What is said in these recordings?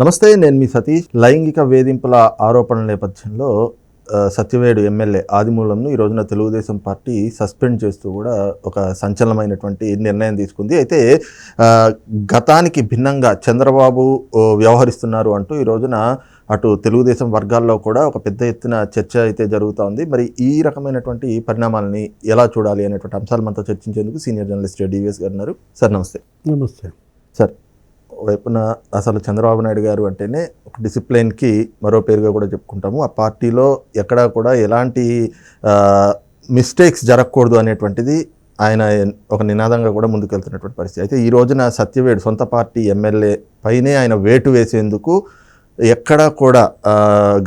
నమస్తే నేను మీ సతీష్. లైంగిక వేధింపుల ఆరోపణల నేపథ్యంలో సత్యవేడు ఎమ్మెల్యే ఆదిమూలంను ఈ రోజున తెలుగుదేశం పార్టీ సస్పెండ్ చేస్తూ కూడా ఒక సంచలనమైనటువంటి నిర్ణయం తీసుకుంది. అయితే గతానికి భిన్నంగా చంద్రబాబు వ్యవహరిస్తున్నారు అంటూ ఈ రోజున అటు తెలుగుదేశం వర్గాల్లో కూడా ఒక పెద్ద ఎత్తున చర్చ అయితే జరుగుతూ ఉంది. మరి ఈ రకమైనటువంటి పరిణామాలని ఎలా చూడాలి అనేటువంటి అంశాలు మనతో చర్చించేందుకు సీనియర్ జర్నలిస్ట్ డివిఎస్ గారు ఉన్నారు. సార్ నమస్తే. నమస్తే. సార్ వైపున అసలు చంద్రబాబు నాయుడు గారు అంటేనే ఒక డిసిప్లిన్కి మరో పేరుగా కూడా చెప్పుకుంటాము. ఆ పార్టీలో ఎక్కడా కూడా ఎలాంటి మిస్టేక్స్ జరగకూడదు అనేటువంటిది ఆయన ఒక నినాదంగా కూడా ముందుకెళ్తున్నటువంటి పరిస్థితి. అయితే ఈ రోజున సత్యవేడు సొంత పార్టీ ఎమ్మెల్యే పైనే ఆయన వేటు వేసేందుకు ఎక్కడా కూడా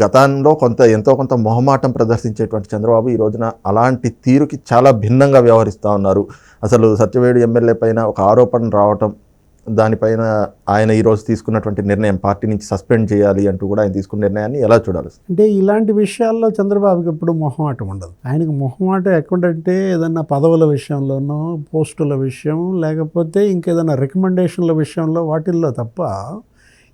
గతంలో కొంత ఎంతో కొంత మొహమాటం ప్రదర్శించేటువంటి చంద్రబాబు ఈ రోజున అలాంటి తీరుకి చాలా భిన్నంగా వ్యవహరిస్తూ ఉన్నారు. అసలు సత్యవేడు ఎమ్మెల్యే పైన ఒక ఆరోపణ రావటం దానిపైన ఆయన ఈరోజు తీసుకున్నటువంటి నిర్ణయం పార్టీ నుంచి సస్పెండ్ చేయాలి అంటూ కూడా ఆయన తీసుకున్న నిర్ణయాన్ని ఎలా చూడాలి అంటే ఇలాంటి విషయాల్లో చంద్రబాబుకి ఎప్పుడు మొహమాటం ఉండదు. ఆయనకు మొహమాటం ఎక్కడంటే ఏదన్నా పదవుల విషయంలోనో పోస్టుల విషయం లేకపోతే ఇంకేదైనా రికమెండేషన్ల విషయంలో వాటిల్లో తప్ప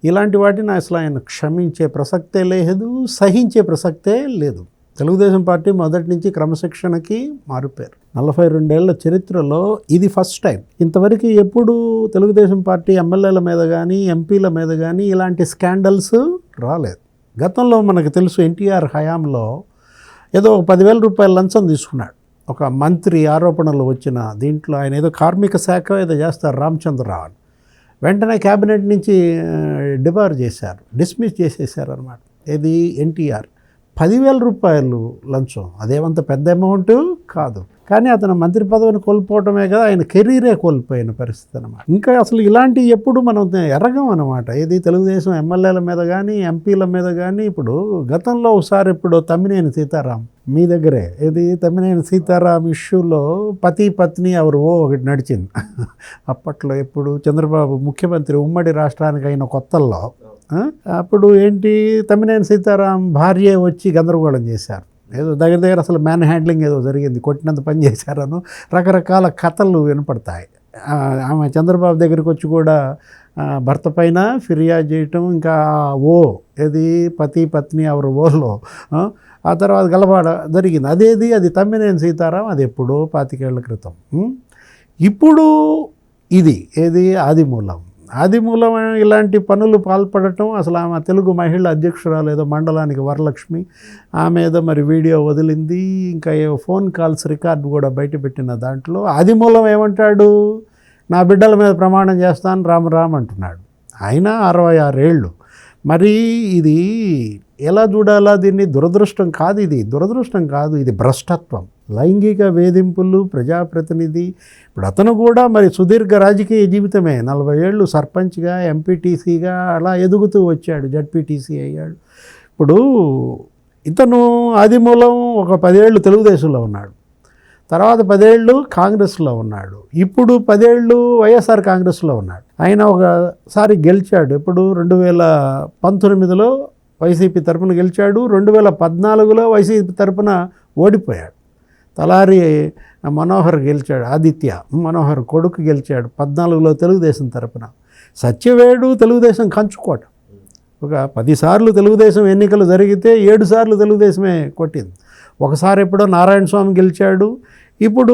ఇలాంటి వాటిని అసలు ఆయన క్షమించే ప్రసక్తే లేదు సహించే ప్రసక్తే లేదు. తెలుగుదేశం పార్టీ మొదటి నుంచి క్రమశిక్షణకి మారిపోయారు నలభై రెండేళ్ళ చరిత్రలో ఇది ఫస్ట్ టైం. ఇంతవరకు ఎప్పుడు తెలుగుదేశం పార్టీ ఎమ్మెల్యేల మీద కానీ ఎంపీల మీద కానీ ఇలాంటి స్కాండల్స్ రాలేదు. గతంలో మనకు తెలుసు ఎన్టీఆర్ హయాంలో ఏదో ఒక పదివేల రూపాయల లంచం తీసుకున్నాడు. ఒక మంత్రి ఆరోపణలు వచ్చిన దీంట్లో ఆయన ఏదో కార్మిక శాఖ ఏదో చేస్తారు రామచంద్రరావు. అని. వెంటనే క్యాబినెట్ నుంచి డిబార్ చేశారు డిస్మిస్ చేసేసారు అనమాట ఇది ఎన్టీఆర్. పదివేల రూపాయలు లంచం. అదేమంత పెద్ద అమౌంట్ కాదు. కానీ అతను మంత్రి పదవిని కోల్పోవటమే కదా ఆయన కెరీరే కోల్పోయిన పరిస్థితి అనమాట ఇంకా అసలు ఇలాంటి ఎప్పుడు మనం ఎరగం అనమాట ఏది తెలుగుదేశం ఎమ్మెల్యేల మీద కానీ ఎంపీల మీద కానీ ఇప్పుడు గతంలో ఒకసారి ఇప్పుడు తమ్మినేని సీతారాం మీ దగ్గరే. ఇది తమ్మినేని సీతారాం ఇష్యూలో పతి పత్ని ఎవరు ఓ ఒకటి నడిచింది. అప్పట్లో ఎప్పుడు చంద్రబాబు ముఖ్యమంత్రి ఉమ్మడి రాష్ట్రానికి అయిన కొత్తల్లో అప్పుడు ఏంటి తమ్మినేని సీతారాం భార్య వచ్చి గందరగోళం చేశారు. ఏదో దగ్గర దగ్గర అసలు మ్యాన్ హ్యాండ్లింగ్ ఏదో జరిగింది కొట్టినంత పని చేశారను రకరకాల కథలు వినపడతాయి. ఆమె చంద్రబాబు దగ్గరికి వచ్చి కూడా భర్త పైన ఫిర్యాదు చేయటం ఇంకా ఓ ఏది పతి పత్ని అవరు ఓలో ఆ, తర్వాత గలబాడ జరిగింది. అదేది? అది తమ్మినేని సీతారాం అది ఎప్పుడో పాతికేళ్ళ క్రితం. ఇప్పుడు ఇది ఏది? ఆదిమూలం మూలమైన ఇలాంటి పనులు పాల్పడటం అసలు ఆమె తెలుగు మహిళ అధ్యక్షురాలు ఏదో మండలానికి వరలక్ష్మి. ఆమె ఏదో మరి వీడియో వదిలింది ఇంకా ఏవో ఫోన్ కాల్స్ రికార్డు కూడా బయటపెట్టిన దాంట్లో. ఆదిమూలం ఏమంటాడు? నా బిడ్డల మీద ప్రమాణం చేస్తాను రామ్ రామ్ అంటున్నాడు. ఆయన అరవై ఆరేళ్ళు. మరి ఇది ఎలా చూడాలా దీన్ని? దురదృష్టం కాదు ఇది. దురదృష్టం కాదు ఇది భ్రష్టత్వం. లైంగిక వేధింపులు ప్రజాప్రతినిధి. ఇప్పుడు అతను కూడా మరి సుదీర్ఘ రాజకీయ జీవితమే. నలభై ఏళ్ళు సర్పంచ్గా ఎంపీటీసీగా అలా ఎదుగుతూ వచ్చాడు జడ్పీటీసీ అయ్యాడు. ఇప్పుడు ఇతను ఆదిమూలం ఒక పదేళ్ళు తెలుగుదేశంలో ఉన్నాడు. తర్వాత పదేళ్ళు కాంగ్రెస్లో ఉన్నాడు. ఇప్పుడు పదేళ్ళు వైఎస్ఆర్ కాంగ్రెస్లో ఉన్నాడు. ఆయన ఒకసారి గెలిచాడు. ఇప్పుడు రెండు వేల పంతొమ్మిదిలో వైసీపీ తరపున గెలిచాడు. రెండు వేల పద్నాలుగులో వైసీపీ తరపున ఓడిపోయాడు. తలారి మనోహర్ గెలిచాడు ఆదిత్య మనోహర్ కొడుకు గెలిచాడు పద్నాలుగులో తెలుగుదేశం తరపున. సత్యవేడు తెలుగుదేశం కంచుకోట. ఒక పదిసార్లు తెలుగుదేశం ఎన్నికలు జరిగితే ఏడు సార్లు తెలుగుదేశమే కొట్టింది. ఒకసారి ఎప్పుడో నారాయణ స్వామి గెలిచాడు ఇప్పుడు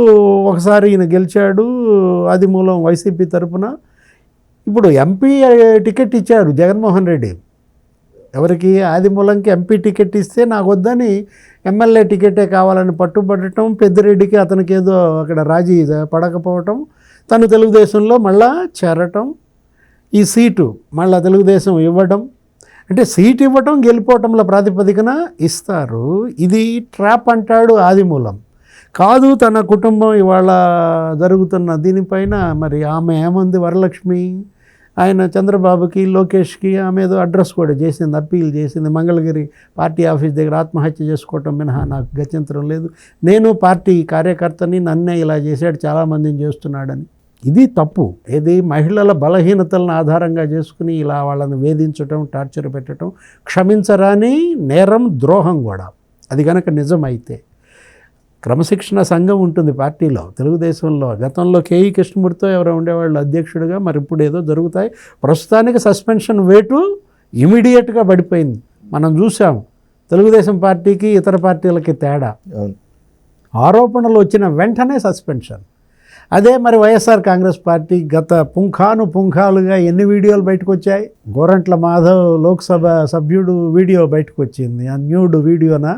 ఒకసారి ఈయన గెలిచాడు అది మూలం వైసీపీ తరపున. ఇప్పుడు ఎంపీ టికెట్ ఇచ్చారు జగన్మోహన్ రెడ్డి. ఎవరికి ఆదిమూలంకి ఎంపీ టికెట్ ఇస్తే నాకు వద్దని ఎమ్మెల్యే టికెటే కావాలని పట్టుబడటం పెద్దిరెడ్డికి అతనికి ఏదో అక్కడ రాజీ పడకపోవటం తను తెలుగుదేశంలో మళ్ళా చేరటం ఈ సీటు మళ్ళా తెలుగుదేశం ఇవ్వడం అంటే సీట్ ఇవ్వటం గెలిపోవటంల ప్రాతిపదికన ఇస్తారు. ఇది ట్రాప్ అంటాడు ఆదిమూలం కాదు తన కుటుంబం ఇవాళ జరుగుతున్న దీనిపైన మరి ఆమె ఏముంది వరలక్ష్మి? ఆయన చంద్రబాబుకి లోకేష్కి ఆమె ఏదో అడ్రస్ కూడా చేసింది అప్పీల్ చేసింది. మంగళగిరి పార్టీ ఆఫీస్ దగ్గర ఆత్మహత్య చేసుకోవటం మినహా నాకు గత్యంతరం లేదు. నేను పార్టీ కార్యకర్తని నన్నే ఇలా చేశాడు చాలామందిని చేస్తున్నాడని. ఇది తప్పు. ఇది మహిళల బలహీనతలను ఆధారంగా చేసుకుని ఇలా వాళ్ళని వేధించటం టార్చర్ పెట్టడం క్షమించరాని నేరం ద్రోహం కూడా. అది కనుక నిజమైతే క్రమశిక్షణ సంఘం ఉంటుంది పార్టీలో తెలుగుదేశంలో. గతంలో కేఈ కృష్ణమూర్తితో ఎవరో ఉండేవాళ్ళు అధ్యక్షుడిగా మరి ఇప్పుడు ఏదో జరుగుతాయి. ప్రస్తుతానికి సస్పెన్షన్ వేటు ఇమీడియట్గా పడిపోయింది. మనం చూసాం తెలుగుదేశం పార్టీకి ఇతర పార్టీలకి తేడా. ఆరోపణలు వచ్చిన వెంటనే సస్పెన్షన్. అదే మరి వైఎస్ఆర్ కాంగ్రెస్ పార్టీ గత పుంఖాను పుంఖాలుగా ఎన్ని వీడియోలు బయటకు వచ్చాయి గోరంట్ల మాధవ్ లోక్సభ సభ్యుడు వీడియో బయటకు వచ్చింది ఆ న్యూడ్ వీడియోనా?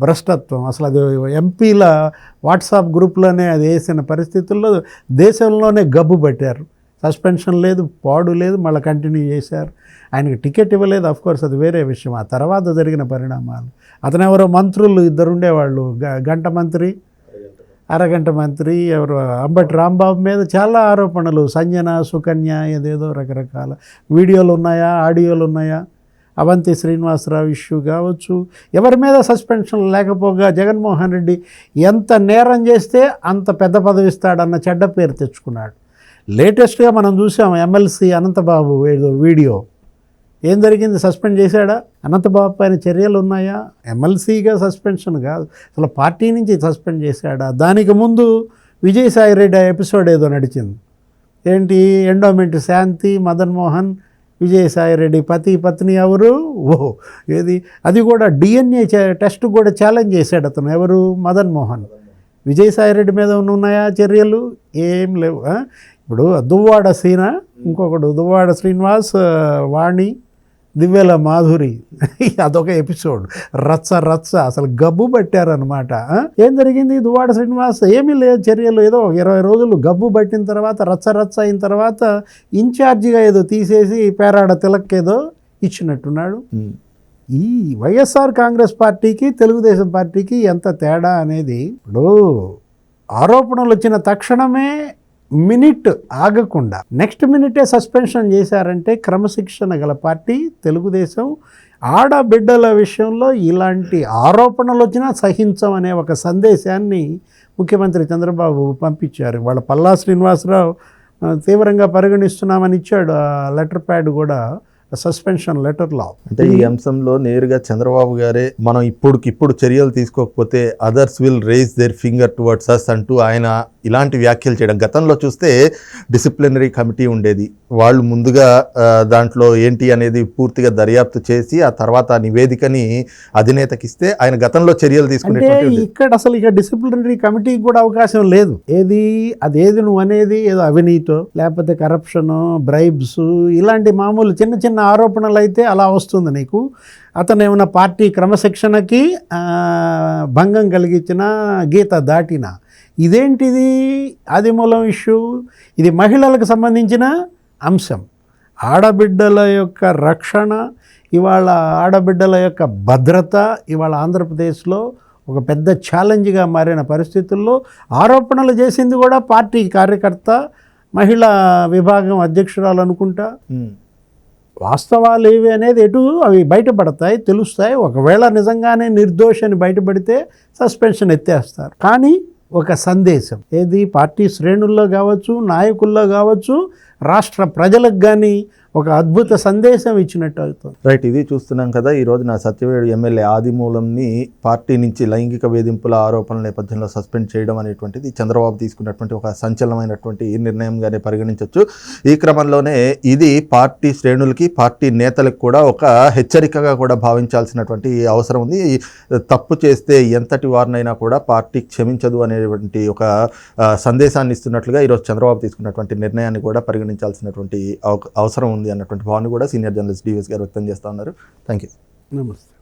భ్రష్టత్వం. అసలు అది ఎంపీల వాట్సాప్ గ్రూప్లోనే అది వేసిన పరిస్థితుల్లో దేశంలోనే గబ్బు పట్టారు. సస్పెన్షన్ లేదు పాడు లేదు మళ్ళీ కంటిన్యూ చేశారు. ఆయనకి టికెట్ ఇవ్వలేదు అఫ్ కోర్స్ అది వేరే విషయం. ఆ తర్వాత జరిగిన పరిణామాలు. అతను ఎవరో మంత్రులు ఇద్దరు ఉండేవాళ్ళు. గ- గంట మంత్రి అరగంట మంత్రి ఎవరు అంబటి రాంబాబు మీద చాలా ఆరోపణలు. సంజన సుకన్య ఏదేదో రకరకాల. వీడియోలు ఉన్నాయా ఆడియోలు ఉన్నాయా? అవంతి శ్రీనివాసరావు ఇష్యూ కావచ్చు ఎవరి మీద సస్పెన్షన్ లేకపోగా జగన్మోహన్ రెడ్డి ఎంత నేరం చేస్తే అంత పెద్ద పదవిస్తాడన్న చెడ్డ పేరు తెచ్చుకున్నాడు. లేటెస్ట్గా మనం చూసాం ఎమ్మెల్సీ అనంతబాబు ఏదో వీడియో. ఏం జరిగింది? సస్పెండ్ చేశాడా? అనంతబాబు పైన చర్యలు ఉన్నాయా? ఎమ్మెల్సీగా సస్పెన్షన్ కాదు. అసలు పార్టీ నుంచి సస్పెండ్ చేశాడా? దానికి ముందు విజయసాయి రెడ్డి ఎపిసోడ్ ఏదో నడిచింది. ఏంటి? ఎండోమెంట్ శాంతి మదన్ మోహన్ విజయసాయి రెడ్డి పతి పత్ని ఎవరు? ఓ ఏది? అది కూడా డిఎన్ఏ టెస్ట్ కూడా ఛాలెంజ్ చేశాడు అతను. ఎవరు? మదన్ మోహన్. విజయసాయి రెడ్డి మీద ఉన్నాయా చర్యలు? ఏం లేవు ఇప్పుడు దువ్వాడ సీన ఇంకొకడు దువ్వాడ శ్రీనివాస్ వాణి దివ్యల మాధురి. అదొక ఎపిసోడ్. రచ్చ రచ్చ. అసలు గబ్బు పట్టారనమాట? ఏం జరిగింది? దువ్వాడ శ్రీనివాస్ ఏమీ లేదు చర్యలు ఏదో ఇరవై రోజులు గబ్బు పట్టిన తర్వాత రచ్చ రచ్చ అయిన తర్వాత ఇన్ఛార్జిగా ఏదో తీసేసి పేరాడ తిలక్ ఏదో ఇచ్చినట్టున్నాడు. ఈ వైఎస్ఆర్ కాంగ్రెస్ పార్టీకి తెలుగుదేశం పార్టీకి ఎంత తేడా అనేది ఇప్పుడు ఆరోపణలు వచ్చిన తక్షణమే మినిట్ ఆగకుండా. నెక్స్ట్ మినిటే సస్పెన్షన్ చేశారంటే క్రమశిక్షణ గల పార్టీ తెలుగుదేశం ఆడబిడ్డల విషయంలో ఇలాంటి ఆరోపణలు వచ్చినా సహించం అనే ఒక సందేశాన్ని ముఖ్యమంత్రి చంద్రబాబు పంపించారు. వాళ్ళ పల్లా శ్రీనివాసరావు తీవ్రంగా పరిగణిస్తున్నామని ఇచ్చాడు. ఆ లెటర్ ప్యాడ్ కూడా సస్పెన్షన్ లెటర్లో అంటే ఈ అంశంలో నేరుగా చంద్రబాబు గారే మనం ఇప్పుడుకిప్పుడు చర్యలు తీసుకోకపోతే others will raise their finger towards us అంటూ ఆయన ఇలాంటి వ్యాఖ్యలు చేయడం. గతంలో చూస్తే డిసిప్లినరీ కమిటీ ఉండేది. వాళ్ళు ముందుగా దాంట్లో ఏంటి అనేది పూర్తిగా దర్యాప్తు చేసి ఆ తర్వాత ఆ నివేదికని అధినేతకి ఇస్తే ఆయన గతంలో చర్యలు ఉండేది. ఇక్కడ అసలు ఇక డిసిప్లినరీ కమిటీకి కూడా అవకాశం లేదు. ఏది అదేది నువ్వు అనేది ఏదో అవినీతో లేకపోతే కరప్షన్ బ్రైబ్స్ ఇలాంటి మామూలు చిన్న చిన్న ఆరోపణలు అయితే అలా వస్తుంది నీకు. అతను ఏమైనా పార్టీ క్రమశిక్షణకి భంగం కలిగించిన గీత దాటిన ఇదేంటిది? ఆదిమూలం ఇష్యూ? ఇది మహిళలకు సంబంధించిన అంశం. ఆడబిడ్డల యొక్క రక్షణ ఇవాళ ఆడబిడ్డల యొక్క భద్రత ఇవాళ ఆంధ్రప్రదేశ్లో ఒక పెద్ద ఛాలెంజ్గా మారిన పరిస్థితుల్లో ఆరోపణలు చేసింది కూడా పార్టీ కార్యకర్త మహిళా విభాగం అధ్యక్షురాలు అనుకుంటా. వాస్తవాలు ఏవి అనేది ఎటు అవి బయటపడతాయి తెలుస్తాయి. ఒకవేళ నిజంగానే నిర్దోషని బయటపడితే సస్పెన్షన్ ఎత్తేస్తారు. కానీ ఒక సందేశం. ఏది? పార్టీ శ్రేణుల్లో కావచ్చు నాయకుల్లో కావచ్చు రాష్ట్ర ప్రజలకు కానీ ఒక అద్భుత సందేశం ఇచ్చినట్టు అవుతుంది. రైట్ ఇది చూస్తున్నాం కదా ఈ రోజు నా సత్యవేడు ఎమ్మెల్యే ఆదిమూలంని పార్టీ నుంచి లైంగిక వేధింపుల ఆరోపణల నేపథ్యంలో సస్పెండ్ చేయడం అనేటువంటిది చంద్రబాబు తీసుకున్నటువంటి ఒక సంచలనమైనటువంటి నిర్ణయంగానే పరిగణించవచ్చు ఈ క్రమంలోనే ఇది పార్టీ శ్రేణులకి పార్టీ నేతలకు కూడా ఒక హెచ్చరికగా కూడా భావించాల్సినటువంటి అవసరం ఉంది. ఈ తప్పు చేస్తే ఎంతటి వారినైనా కూడా పార్టీ క్షమించదు అనేటువంటి ఒక సందేశాన్ని ఇస్తున్నట్లుగా ఈరోజు చంద్రబాబు తీసుకున్నటువంటి నిర్ణయాన్ని కూడా పరిగణించాల్సినటువంటి అవసరం ఉంది అన్నటువంటి భావన కూడా సీనియర్ జర్నలిస్ట్ డివిఎస్ గారు వ్యక్తం చేస్తూ ఉన్నారు. థ్యాంక్ యూ నమస్తే.